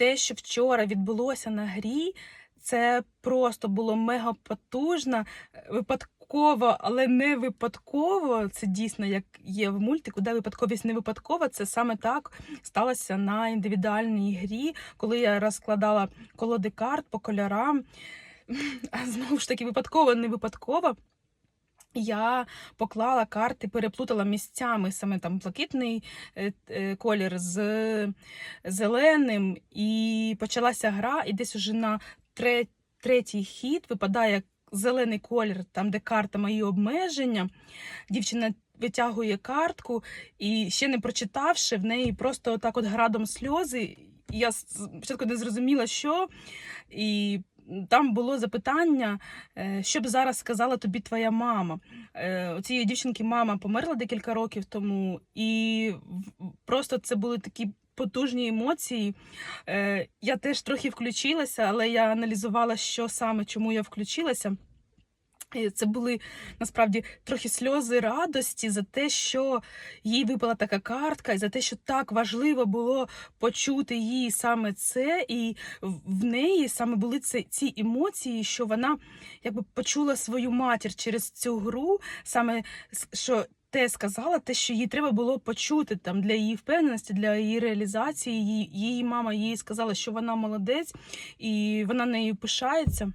те, що вчора відбулося на грі, це просто було мега потужно, е, випадково, але не випадково. Це дійсно як є в мультику, де випадковість не випадкова. Це саме так сталося на індивідуальній грі, коли я розкладала колоди карт по кольорам. А знову ж таки, випадково, не випадково. Я поклала карти, переплутала місцями саме там блакитний е, е, колір з зеленим, і почалася гра, і десь уже на третій хід випадає зелений колір, там, де карта мої обмеження. Дівчина витягує картку, і ще не прочитавши, в неї просто отак от градом сльози. Я спочатку не зрозуміла, що. І там було запитання, е, що б зараз сказала тобі твоя мама. Е, У цієї дівчинки мама померла декілька років тому, і просто це були такі потужні емоції. Е, Я теж трохи включилася, але я аналізувала, що саме, чому я включилася. І Це були насправді трохи сльози радості за те, що їй випала така картка, і за те, що так важливо було почути їй саме це, і в неї саме були це, ці емоції, що вона якби почула свою матір через цю гру, саме що те сказала, те, що їй треба було почути там для її впевненості, для її реалізації. Її, її мама їй сказала, що вона молодець, і вона нею пишається.